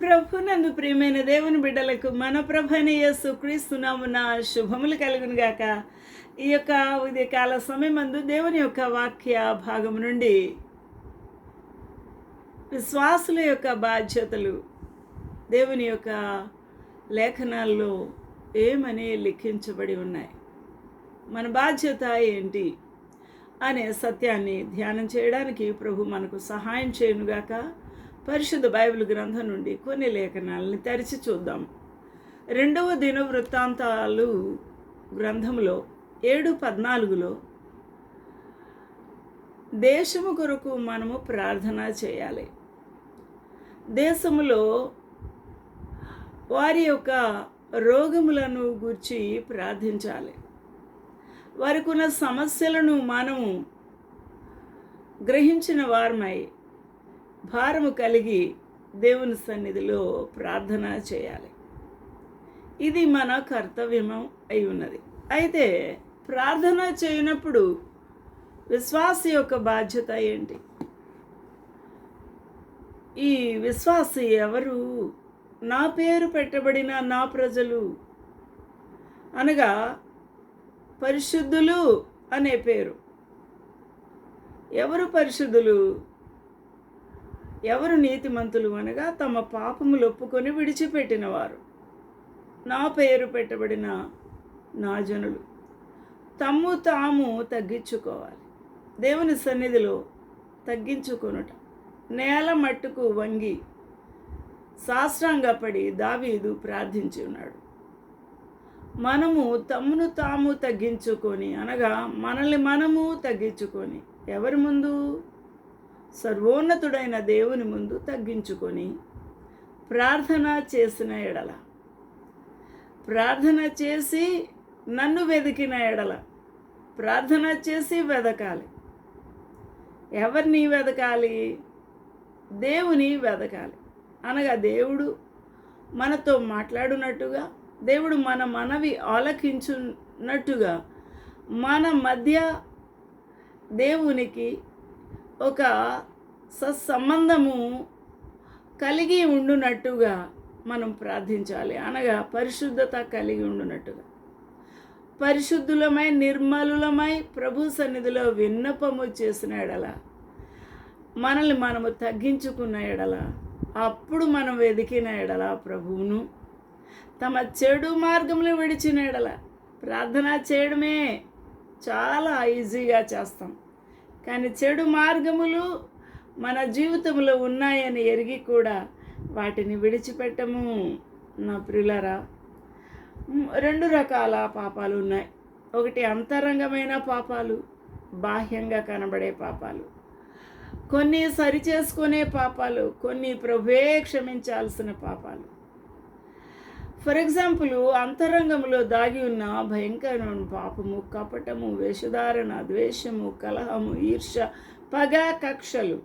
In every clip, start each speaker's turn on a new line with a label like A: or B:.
A: ప్రభునందు ప్రియమైన దేవుని బిడ్డలకు మన ప్రభని యేసు క్రీస్తునామున శుభములు కలుగును గాక ఈ యొక్క ఉదయకాల సమయమందు దేవుని యొక్క వాక్య భాగం నుండి విశ్వాసుల యొక్క బాధ్యతలు దేవుని యొక్క లేఖనాల్లో ఏమని లిఖించబడి ఉన్నాయి? మన బాధ్యత ఏంటి? అనే సత్యాన్ని ధ్యానం చేయడానికి ప్రభు మనకు సహాయం చేయనుగాక పరిశుద్ధ బైబిల్ గ్రంథం నుండి కొన్ని లేఖనాలని తెరిచి చూద్దాం. రెండవ దిన వృత్తాంతాలు గ్రంథంలో ఏడు పద్నాలుగులో దేశము కొరకు మనము ప్రార్థన చేయాలి. దేశములో వారి యొక్క రోగములను గురించి ప్రార్థించాలి. వారికి ఉన్న సమస్యలను మనము గ్రహించిన వారమై భారము కలిగి దేవుని సన్నిధిలో ప్రార్థన చేయాలి. ఇది మన కర్తవ్యం అయి ఉన్నది. అయితే ప్రార్థన చేయనప్పుడు విశ్వాసి యొక్క బాధ్యత ఏంటి? ఈ విశ్వాసి ఎవరు? నా పేరు పెట్టబడిన నా ప్రజలు? అనగా పరిశుద్ధులు అనే పేరు. ఎవరు పరిశుద్ధులు? ఎవరు నీతిమంతులు అనగా తమ పాపములు ఒప్పుకొని విడిచిపెట్టినవారు. నా పేరు పెట్టబడిన నా జనులు. తమ్ము తాము తగ్గించుకోవాలి. దేవుని సన్నిధిలో తగ్గించుకొనుట. నేల మట్టుకు వంగి సాష్టాంగపడి దావీదు ప్రార్థించి ఉన్నాడు. మనము తమ్మును తాము తగ్గించుకొని అనగా మనల్ని మనము తగ్గించుకొని ఎవరి ముందు? సర్వోన్నతుడైన దేవుని ముందు తగ్గించుకొని ప్రార్థన చేసిన ఎడల. ప్రార్థన చేసి నన్ను వెతికిన ఎడల. ప్రార్థన చేసి వెదకాలి. ఎవరిని వెదకాలి? దేవుని వెదకాలి. అనగా దేవుడు మనతో మాట్లాడునట్టుగా దేవుడు మన మనవి ఆలకించున్నట్టుగా మన మధ్య దేవునికి ఒక సత్సంబంధము కలిగి ఉండునట్టుగా మనం ప్రార్థించాలి. అనగా పరిశుద్ధత కలిగి ఉండునట్టుగా. పరిశుద్ధులమై నిర్మలులమై ప్రభు సన్నిధిలో విన్నపము చేసిన ఎడల మనల్ని మనము తగ్గించుకున్న ఎడల అప్పుడు మనం వెతికిన ఎడల ప్రభువును తమ చెడు మార్గంలో విడిచిన ఎడల ప్రార్థన చేయడమే చాలా ఈజీగా చేస్తాం. కానీ చెడు మార్గములు మన జీవితంలో ఉన్నాయని ఎరిగి కూడా వాటిని విడిచిపెట్టము. నా ప్రియులరా రెండు రకాల పాపాలు ఉన్నాయి. ఒకటి అంతరంగమైన పాపాలు బాహ్యంగా కనబడే పాపాలు. కొన్ని సరిచేసుకునే పాపాలు కొన్ని ప్రభే క్షమించాల్సిన పాపాలు. ఫర్ ఎగ్జాంపుల్ అంతరంగంలో దాగి ఉన్న భయంకరమైన పాపము కపటము వేషధారణ ద్వేషము కలహము ఈర్ష పగ కక్షలు.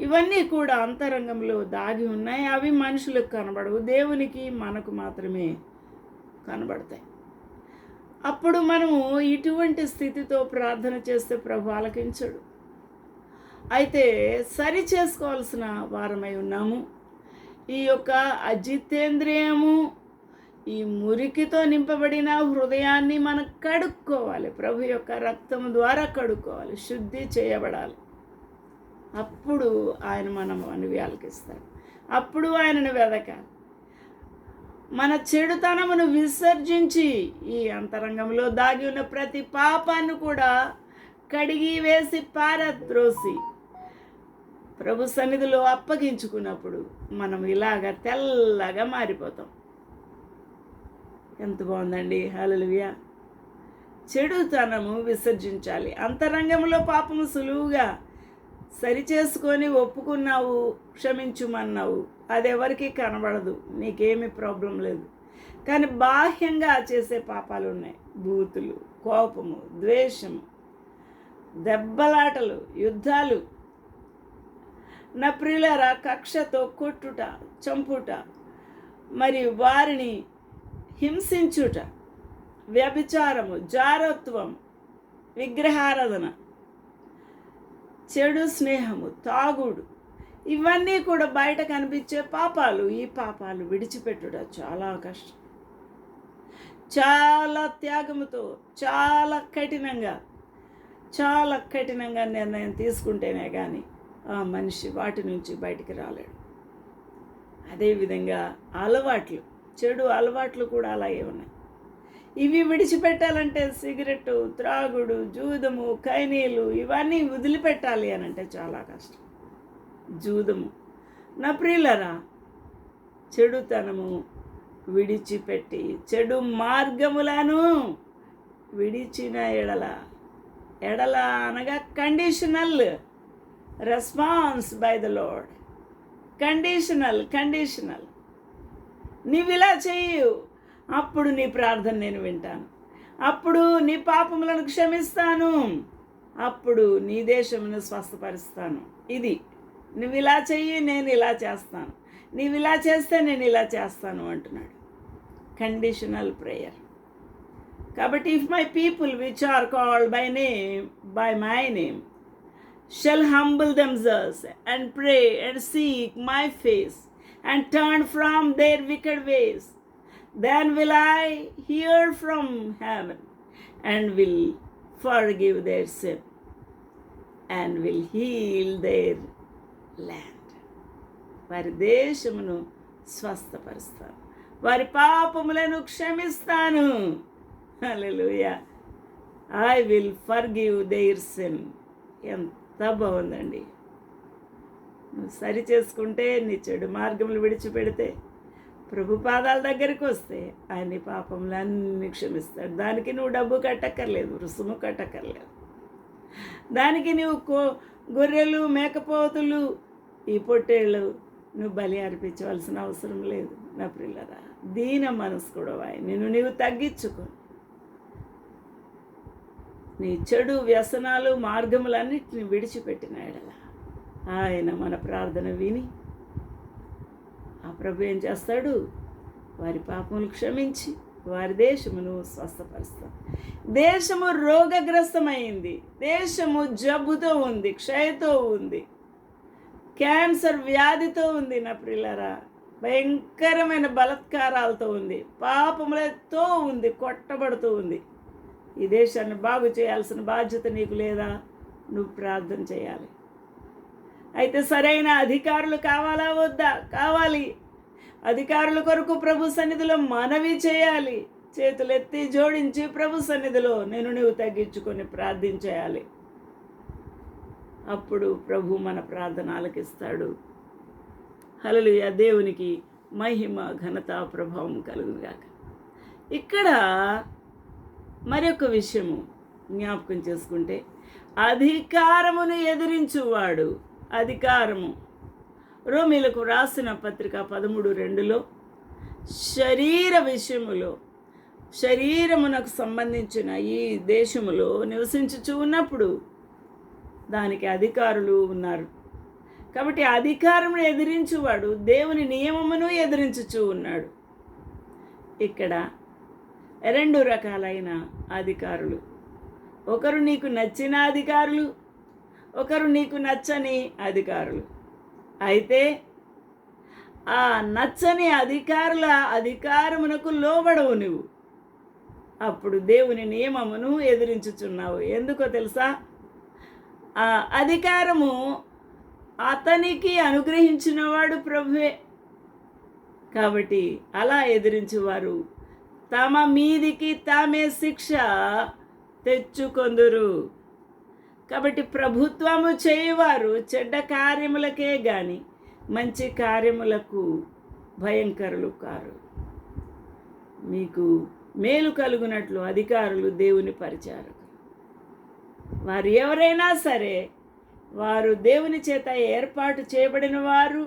A: ఇవన్నీ కూడా అంతరంగంలో దాగి ఉన్నాయి. అవి మనుషులకు కనబడవు. దేవునికి మనకు మాత్రమే కనబడతాయి. అప్పుడు మనము ఇటువంటి స్థితితో ప్రార్థన చేస్తే ప్రభు ఆలకించడు. అయితే సరి చేసుకోవాల్సిన వారమై ఉన్నాము. ఈ యొక్క అజితేంద్రియము ఈ మురికితో నింపబడిన హృదయాన్ని మనం కడుక్కోవాలి. ప్రభు యొక్క రక్తం ద్వారా కడుక్కోవాలి. శుద్ధి చేయబడాలి. అప్పుడు ఆయన మనం అనువ్యాలకిస్తాడు అప్పుడు ఆయనను వెదకాలి. మన చెడుతనమును విసర్జించి ఈ అంతరంగంలో దాగి ఉన్న ప్రతి పాపాన్ని కూడా కడిగి వేసి పారద్రోసి ప్రభు సన్నిధిలో అప్పగించుకున్నప్పుడు మనం ఇలాగ తెల్లగా మారిపోతాం. ఎంత బాగుందండి. హలలుయా చెడుతనము విసర్జించాలి. అంతరంగంలో పాపము సులువుగా సరిచేసుకొని ఒప్పుకున్నావు క్షమించుమన్నావు. అది ఎవరికి కనబడదు. నీకేమి ప్రాబ్లం లేదు. కానీ బాహ్యంగా చేసే పాపాలు ఉన్నాయి. బూతులు కోపము ద్వేషము దెబ్బలాటలు యుద్ధాలు నా ప్రియులరా కక్షతో కొట్టుట చంపుట మరి వారిని హింసించుట వ్యభిచారము జారత్వం విగ్రహారాధన చెడు స్నేహము తాగుడు ఇవన్నీ కూడా బయట కనిపించే పాపాలు ఈ పాపాలు విడిచిపెట్టుట చాలా కష్టం. చాలా త్యాగముతో చాలా కఠినంగా చాలా కఠినంగా నిర్ణయం తీసుకుంటేనే కానీ ఆ మనిషి వాటి నుంచి బయటికి రాలేడు. అదేవిధంగా అలవాట్లు చెడు అలవాట్లు కూడా అలాగే ఉన్నాయి. ఇవి విడిచిపెట్టాలంటే సిగరెట్ త్రాగుడు జూదము కైనీలు ఇవన్నీ వదిలిపెట్టాలి అని అంటే చాలా కష్టం. జూదము. నా ప్రియులరా చెడుతనము విడిచిపెట్టి చెడు మార్గములను విడిచిన ఎడల ఎడల అనగా conditional response by the Lord conditional conditional నీవు ఇలా చేయు అప్పుడు నీ ప్రార్థన నేను వింటాను. అప్పుడు నీ పాపములను క్షమిస్తాను. అప్పుడు నీ దేశమును స్వస్థపరుస్తాను. ఇది నువ్వు ఇలా చెయ్యి నేను ఇలా చేస్తాను. నీవు ఇలా చేస్తే నేను ఇలా చేస్తాను అంటున్నాడు. కండిషనల్ ప్రేయర్ కాబట్టి if my people which are called by name by my name shall humble themselves and pray and seek my face and turn from their wicked ways. Then will I hear from heaven and will forgive their sin and will heal their land. వారి దేశమును స్వస్థపరుస్తాను వారి పాపములను క్షమిస్తాను hallelujah I will forgive their sin ఎంత బాగుందండి నువ్వు సరి చేసుకుంటే నీ చెడు మార్గములు విడిచిపెడితే ప్రభు పాదాల దగ్గరికి వస్తే ఆయన నీ పాపములన్నీ క్షమిస్తాడు. దానికి నువ్వు డబ్బు కట్టక్కర్లేదు రుసుము కట్టక్కర్లేదు. దానికి నువ్వు కో గొర్రెలు మేకపోతులు ఈ పొట్టేళ్ళు నువ్వు బలి అర్పించవలసిన అవసరం లేదు నా పిల్లరా దీన మనసు కూడా నిన్ను నీవు తగ్గించుకో. నీ చెడు వ్యసనాలు మార్గములన్నిటిని విడిచిపెట్టిన ఎడల ఆయన మన ప్రార్థన విని ఆ ప్రభు ఏం చేస్తాడు? వారి పాపములు క్షమించి వారి దేశమును స్వస్థపరుస్తాడు. దేశము రోగగ్రస్తమైంది. దేశము జబ్బుతో ఉంది క్షయతో ఉంది. క్యాన్సర్ వ్యాధితో ఉంది నా ప్రిల్లరా. భయంకరమైన బలత్కారాలతో ఉంది. పాపములతో ఉంది కొట్టబడుతూ ఉంది. ఈ దేశాన్ని బాగు చేయాల్సిన బాధ్యత నీకు లేదా? నువ్వు ప్రార్థన చేయాలి. అయితే సరైన అధికారులు కావాలా వద్దా? కావాలి. అధికారుల కొరకు ప్రభు సన్నిధిలో మనవి చేయాలి. చేతులెత్తి జోడించి ప్రభు సన్నిధిలో నేను నీవు తగ్గించుకొని ప్రార్థించేయాలి అప్పుడు ప్రభు మన ప్రార్థన ఆలకిస్తాడు హలలుయ దేవునికి మహిమ ఘనత ప్రభావం కలుగుగాక ఇక్కడ మరొక విషయము జ్ఞాపకం చేసుకుంటే అధికారమును ఎదిరించువాడు అధికారము. రోమిలకు రాసిన పత్రిక పదమూడు రెండులో శరీర విషయములో శరీరమునకు సంబంధించిన ఈ దేశములో నివసించుచు ఉన్నప్పుడు దానికి అధికారులు ఉన్నారు. కాబట్టి అధికారమును ఎదిరించువాడు దేవుని నియమమును ఎదిరించుచూ ఉన్నాడు. ఇక్కడ రెండు రకాలైన అధికారులు. ఒకరు నీకు నచ్చిన అధికారులు ఒకరు నీకు నచ్చని అధికారులు. అయితే ఆ నచ్చని అధికారుల అధికారమునకు లోబడవు నువ్వు. అప్పుడు దేవుని నియమమును ఎదిరించుచున్నావు. ఎందుకో తెలుసా? ఆ అధికారము అతనికి అనుగ్రహించినవాడు ప్రభువే. కాబట్టి అలా ఎదిరించేవారు తమ మీదికి తామే శిక్ష తెచ్చుకొందురు. కాబట్టి ప్రభుత్వము చేయవారు చెడ్డ కార్యములకే గాని మంచి కార్యములకు భయంకరులు కారు. మీకు మేలు కలుగునట్లు అధికారులు దేవుని పరిచారు వారు ఎవరైనా సరే వారు దేవుని చేత ఏర్పాటు చేయబడిన వారు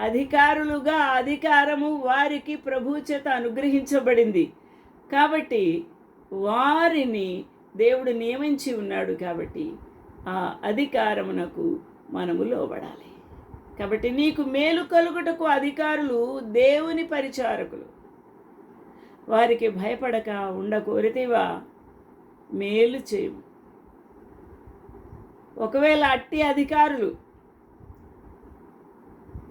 A: అధికారులుగా అధికారము వారికి ప్రభు చేత అనుగ్రహించబడింది. కాబట్టి వారిని దేవుడు నియమించి ఉన్నాడు కాబట్టి ఆ అధికారమునకు మనము లోబడాలి. కాబట్టి నీకు మేలు కలుగుటకు అధికారులు దేవుని పరిచారకులు. వారికి భయపడక ఉండకోరితేవా మేలు చేయము. ఒకవేళ అట్టి అధికారులు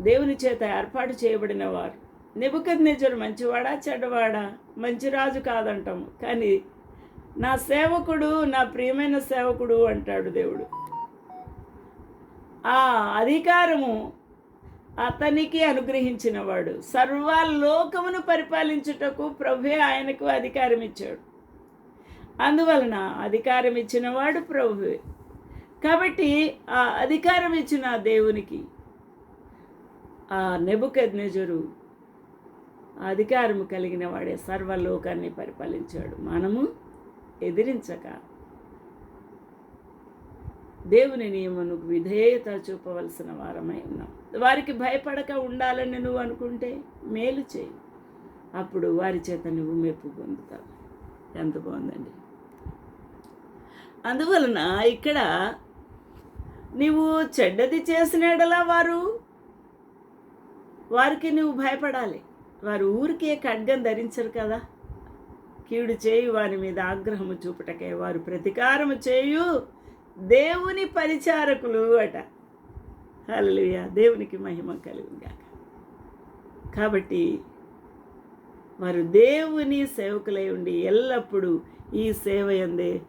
A: దేవుని చేత ఏర్పాటు చేయబడిన వారు నిబుకద్నేజరు మంచివాడా చెడ్డవాడా? మంచి రాజు కాదంటాము. కానీ నా సేవకుడు నా ప్రియమైన సేవకుడు అంటాడు దేవుడు. ఆ అధికారము అతనికి అనుగ్రహించినవాడు. సర్వలోకమును పరిపాలించుటకు ప్రభే ఆయనకు అధికారం ఇచ్చాడు అందువలన అధికారం ఇచ్చినవాడు ప్రభువే. కాబట్టి ఆ అధికారం ఇచ్చిన దేవునికి ఆ నెబుకెద్నెజరు అధికారము కలిగిన వాడే సర్వలోకాన్ని పరిపాలించాడు. మనము ఎదిరించక దేవుని నియమనుకు విధేయత చూపవలసిన వారమై ఉన్నాం. వారికి భయపడక ఉండాలని నువ్వు అనుకుంటే మేలు చేయి. అప్పుడు వారి చేత నువ్వు మెప్పు పొందుతావు. ఎంత బాగుందండి. అందువలన ఇక్కడ నీవు చెడ్డది చేసిన ఎడలా వారు వారికి నువ్వు భయపడాలి. వారు ఊరికే ఖడ్గం ధరించరు కదా. కీడు చేయు వారి మీద ఆగ్రహము చూపుటకే వారు ప్రతీకారము చేయు దేవుని పరిచారకులు అట. హలలుయ దేవునికి మహిమ కలుగుగాక కాబట్టి వారు దేవుని సేవకులై ఉండి ఎల్లప్పుడూ ఈ సేవ ఎందే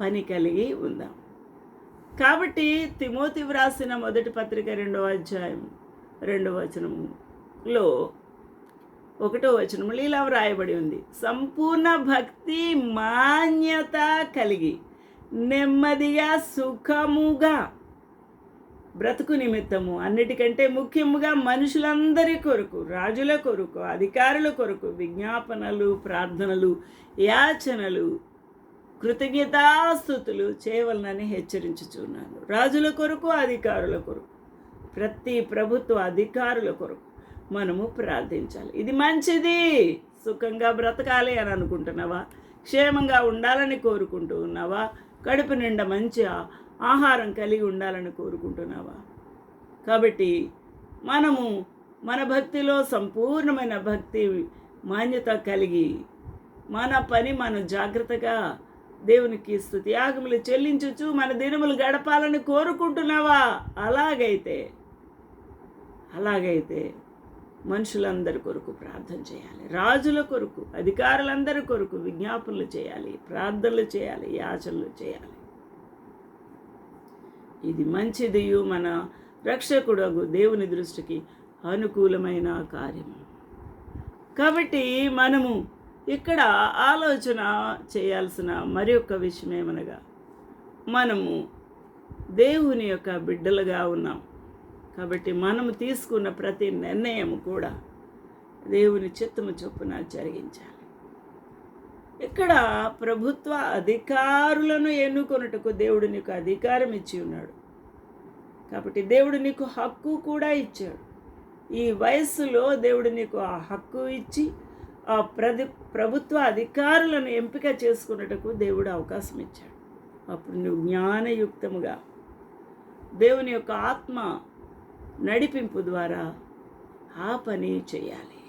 A: పని కలిగి ఉందాం. కాబట్టి తిమోతి వ్రాసిన మొదటి పత్రిక రెండవ అధ్యాయం రెండవ వచనములో ఒకటో వచనములు ఇలా వ్రాయబడి ఉంది. సంపూర్ణ భక్తి మాన్యత కలిగి నెమ్మదిగా సుఖముగా బ్రతుకు నిమిత్తము అన్నిటికంటే ముఖ్యముగా మనుషులందరి కొరకు రాజుల కొరకు అధికారుల కొరకు విజ్ఞాపనలు ప్రార్థనలు యాచనలు కృతజ్ఞతాస్థుతులు చేయవలనని హెచ్చరించుచున్నాను. రాజుల కొరకు అధికారుల కొరకు ప్రతి ప్రభుత్వ అధికారుల కొరకు మనము ప్రార్థించాలి. ఇది మంచిది. సుఖంగా బ్రతకాలి అని అనుకుంటున్నావా? క్షేమంగా ఉండాలని కోరుకుంటూ ఉన్నావా? కడుపు నిండా మంచి ఆహారం కలిగి ఉండాలని కోరుకుంటున్నావా? కాబట్టి మనము మన భక్తిలో సంపూర్ణమైన భక్తి మాన్యత కలిగి మన పని మనం జాగ్రత్తగా దేవునికి స్థుతి. యాగములు చెల్లించుచు మన దినములు గడపాలని కోరుకుంటున్నావా? అలాగైతే అలాగైతే మనుషులందరి కొరకు ప్రార్థన చేయాలి. రాజుల కొరకు అధికారులందరి కొరకు విజ్ఞాపనలు చేయాలి ప్రార్థనలు చేయాలి యాచనలు చేయాలి. ఇది మంచిది మన రక్షకుడు దేవుని దృష్టికి అనుకూలమైన కార్యము. కాబట్టి మనము ఇక్కడ ఆలోచన చేయాల్సిన మరి ఒక విషయం ఏమనగా మనము దేవుని యొక్క బిడ్డలుగా ఉన్నాం. కాబట్టి మనము తీసుకున్న ప్రతి నిర్ణయం కూడా దేవుని చిత్తము చొప్పున జరిగించాలి. ఇక్కడ ప్రభుత్వ అధికారులను ఎన్నుకొనుటకు దేవుడు నీకు అధికారం ఇచ్చి ఉన్నాడు. కాబట్టి దేవుడు నీకు హక్కు కూడా ఇచ్చాడు. ఈ వయస్సులో దేవుడు నీకు ఆ హక్కు ఇచ్చి ఆ ప్రది ప్రభుత్వ అధికారులను ఎంపిక చేసుకున్నటకు దేవుడు అవకాశం ఇచ్చాడు. అప్పుడు నువ్వు జ్ఞానయుక్తముగా దేవుని యొక్క ఆత్మ నడిపింపు ద్వారా ఆ పని చేయాలి.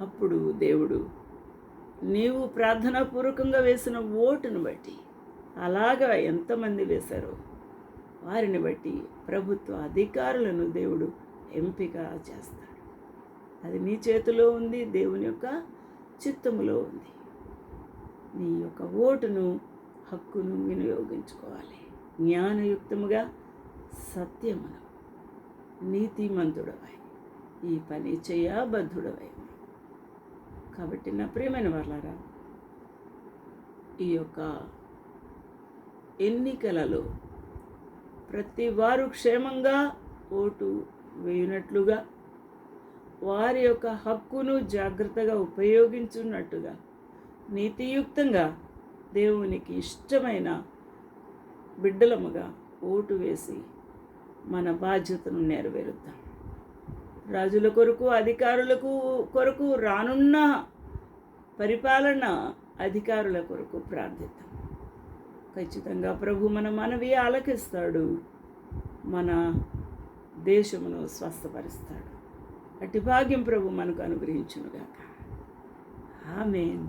A: అప్పుడు దేవుడు నీవు ప్రార్థనాపూర్వకంగా వేసిన ఓటును బట్టి అలాగా ఎంతమంది వేశారో వారిని బట్టి ప్రభుత్వ అధికారులను దేవుడు ఎంపిక చేస్తాడు. అది నీ చేతిలో ఉంది దేవుని యొక్క చిత్తములో ఉంది. నీ యొక్క ఓటును హక్కును వినియోగించుకోవాలి. జ్ఞానయుక్తముగా సత్యమును నీతిమంతుడవై ఈ పని చేయబద్ధుడవై కాబట్టి నా ప్రియమైన వాళ్ళారా ఈ యొక్క ఎన్నికలలో ప్రతి వారు క్షేమంగా ఓటు వేయునట్లుగా వారి యొక్క హక్కును జాగ్రత్తగా ఉపయోగించున్నట్టుగా నీతియుక్తంగా దేవునికి ఇష్టమైన బిడ్డలముగా ఓటు వేసి మన బాధ్యతను నెరవేరుద్దాం. రాజుల కొరకు అధికారులకు కొరకు రానున్న పరిపాలన అధికారుల కొరకు ప్రార్థిద్దాం. ఖచ్చితంగా ప్రభు మన మనవి ఆలకిస్తాడు మన దేశమును స్వస్థపరుస్తాడు. అట్టి భాగ్యం ప్రభు మనకు అనుగ్రహించునుగాక. ఆమెన్.